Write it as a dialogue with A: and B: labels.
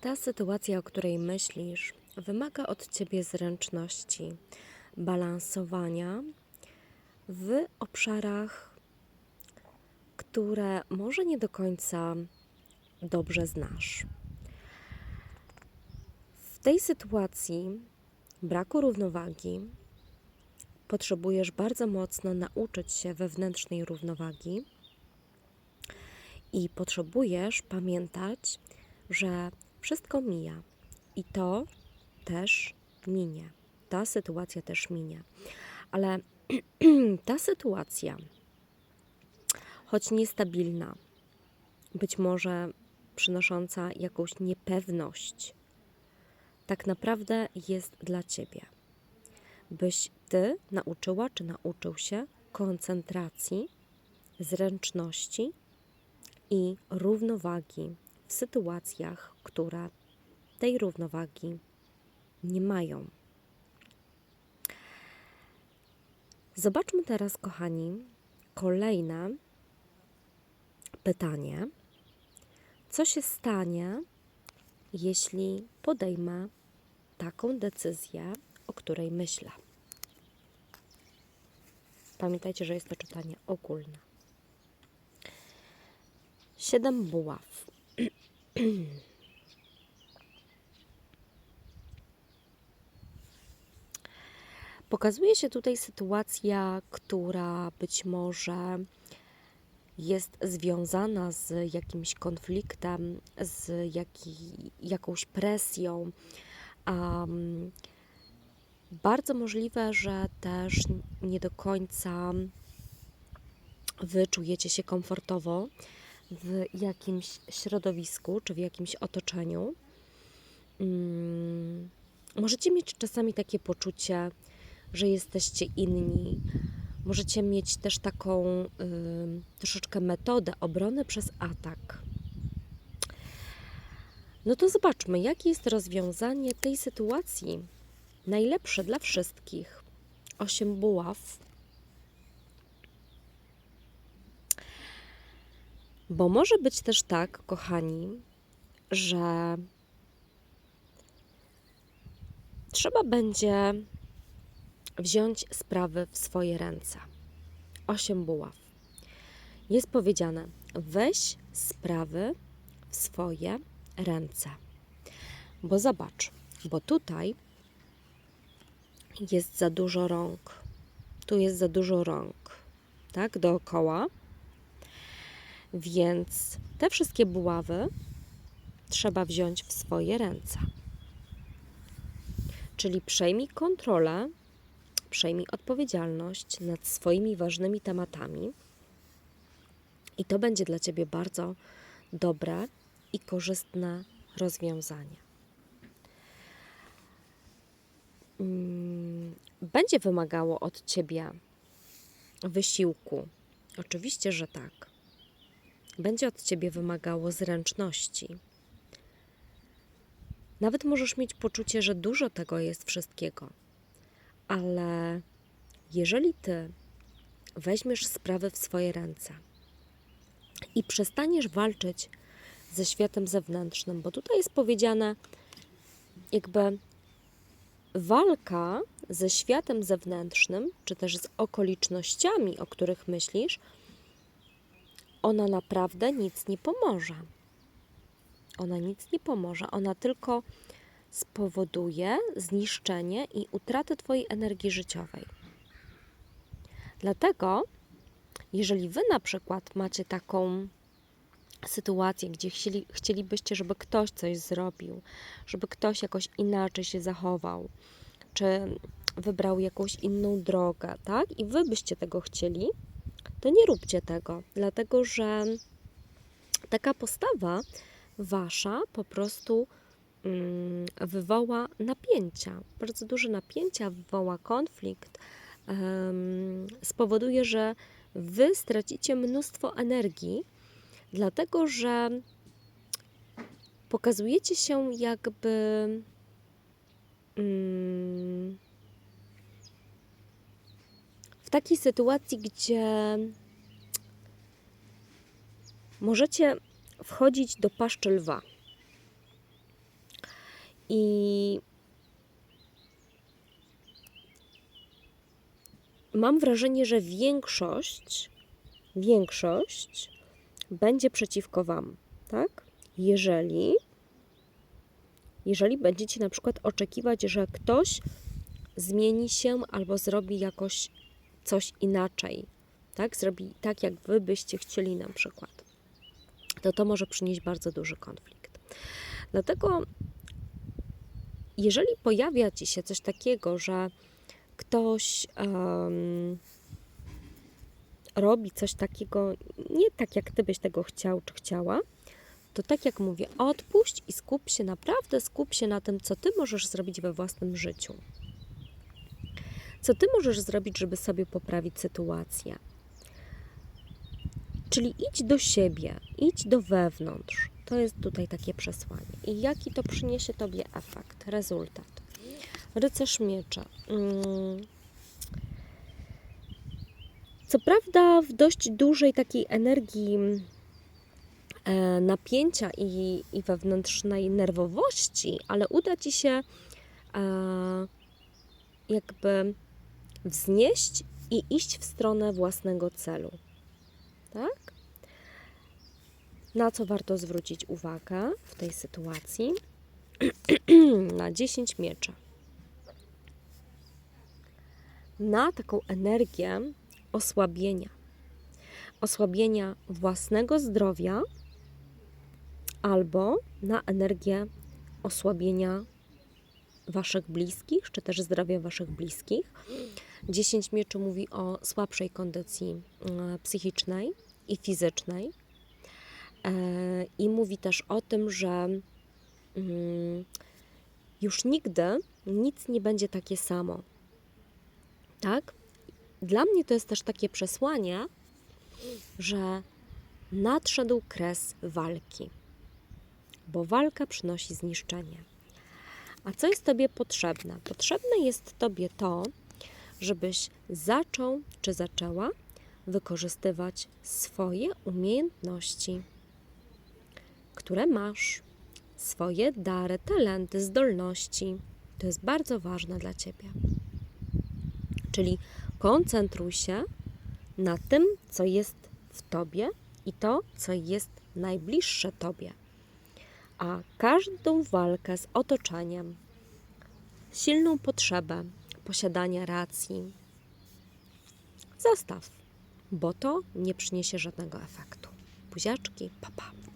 A: Ta sytuacja, o której myślisz, wymaga od ciebie zręczności, balansowania w obszarach, które może nie do końca dobrze znasz. W tej sytuacji braku równowagi potrzebujesz bardzo mocno nauczyć się wewnętrznej równowagi i potrzebujesz pamiętać, że wszystko mija i to też minie. Ta sytuacja też minie. Ale ta sytuacja, choć niestabilna, być może przynosząca jakąś niepewność, tak naprawdę jest dla ciebie. Byś ty nauczyła czy nauczył się koncentracji, zręczności i równowagi w sytuacjach, które tej równowagi nie mają. Zobaczmy teraz, kochani, kolejne pytanie. Co się stanie, jeśli podejmę taką decyzję, o której myślę? Pamiętajcie, że jest to czytanie ogólne. Siedem buław. Pokazuje się tutaj sytuacja, która być może jest związana z jakimś konfliktem, z jaki, jakąś presją. Um, bardzo możliwe, że też nie do końca wy czujecie się komfortowo w jakimś środowisku czy w jakimś otoczeniu. Um, możecie mieć czasami takie poczucie, że jesteście inni. Możecie mieć też taką y, troszeczkę metodę obrony przez atak. No to zobaczmy, jakie jest rozwiązanie tej sytuacji. Najlepsze dla wszystkich. Osiem buław. Bo może być też tak, kochani, że trzeba będzie wziąć sprawy w swoje ręce. Osiem buław. Jest powiedziane: weź sprawy w swoje ręce. Bo zobacz, bo tutaj jest za dużo rąk. Tu jest za dużo rąk, tak, dookoła. Więc te wszystkie buławy trzeba wziąć w swoje ręce. Czyli przejmij kontrolę przejmij odpowiedzialność nad swoimi ważnymi tematami, i to będzie dla Ciebie bardzo dobre i korzystne rozwiązanie. Mm, będzie wymagało od Ciebie wysiłku. Oczywiście, że tak. Będzie od Ciebie wymagało zręczności. Nawet możesz mieć poczucie, że dużo tego jest wszystkiego ale jeżeli ty weźmiesz sprawę w swoje ręce i przestaniesz walczyć ze światem zewnętrznym, bo tutaj jest powiedziane, jakby walka ze światem zewnętrznym, czy też z okolicznościami, o których myślisz, ona naprawdę nic nie pomoże. Ona nic nie pomoże, ona tylko spowoduje zniszczenie i utratę Twojej energii życiowej. Dlatego, jeżeli Wy na przykład macie taką sytuację, gdzie chcieli, chcielibyście, żeby ktoś coś zrobił, żeby ktoś jakoś inaczej się zachował, czy wybrał jakąś inną drogę, tak? I Wy byście tego chcieli, to nie róbcie tego, dlatego że taka postawa Wasza po prostu Mm, wywoła napięcia, bardzo duże napięcia, wywoła konflikt, spowoduje, że wy stracicie mnóstwo energii, dlatego że pokazujecie się jakby mm, w takiej sytuacji, gdzie możecie wchodzić do paszczy lwa. I mam wrażenie, że większość, większość będzie przeciwko Wam, tak? Jeżeli, jeżeli będziecie na przykład oczekiwać, że ktoś zmieni się albo zrobi jakoś coś inaczej, tak? Zrobi tak, jak Wy byście chcieli na przykład, to to może przynieść bardzo duży konflikt. Dlatego, jeżeli pojawia Ci się coś takiego, że ktoś em, robi coś takiego nie tak, jak Ty byś tego chciał czy chciała, to tak jak mówię, odpuść i skup się, naprawdę skup się na tym, co Ty możesz zrobić we własnym życiu. Co Ty możesz zrobić, żeby sobie poprawić sytuację. Czyli idź do siebie, idź do wewnątrz. To jest tutaj takie przesłanie. I jaki to przyniesie Tobie efekt, rezultat? Rycerz miecza. Mm. Co prawda, w dość dużej takiej energii e, napięcia i, i wewnętrznej nerwowości, ale uda Ci się e, jakby wznieść i iść w stronę własnego celu. Tak? Na co warto zwrócić uwagę w tej sytuacji? na 10 mieczy. Na taką energię osłabienia. Osłabienia własnego zdrowia albo na energię osłabienia waszych bliskich, czy też zdrowia waszych bliskich. 10 mieczy mówi o słabszej kondycji e, psychicznej i fizycznej. E, I mówi też o tym, że mm, już nigdy nic nie będzie takie samo. Tak? Dla mnie to jest też takie przesłanie, że nadszedł kres walki, bo walka przynosi zniszczenie. A co jest Tobie potrzebne? Potrzebne jest Tobie to, żebyś zaczął czy zaczęła wykorzystywać swoje umiejętności, które masz, swoje dary, talenty, zdolności. To jest bardzo ważne dla Ciebie. Czyli koncentruj się na tym, co jest w Tobie i to, co jest najbliższe Tobie. A każdą walkę z otoczeniem, silną potrzebę posiadania racji, zostaw, bo to nie przyniesie żadnego efektu. Buziaczki, papa. Pa.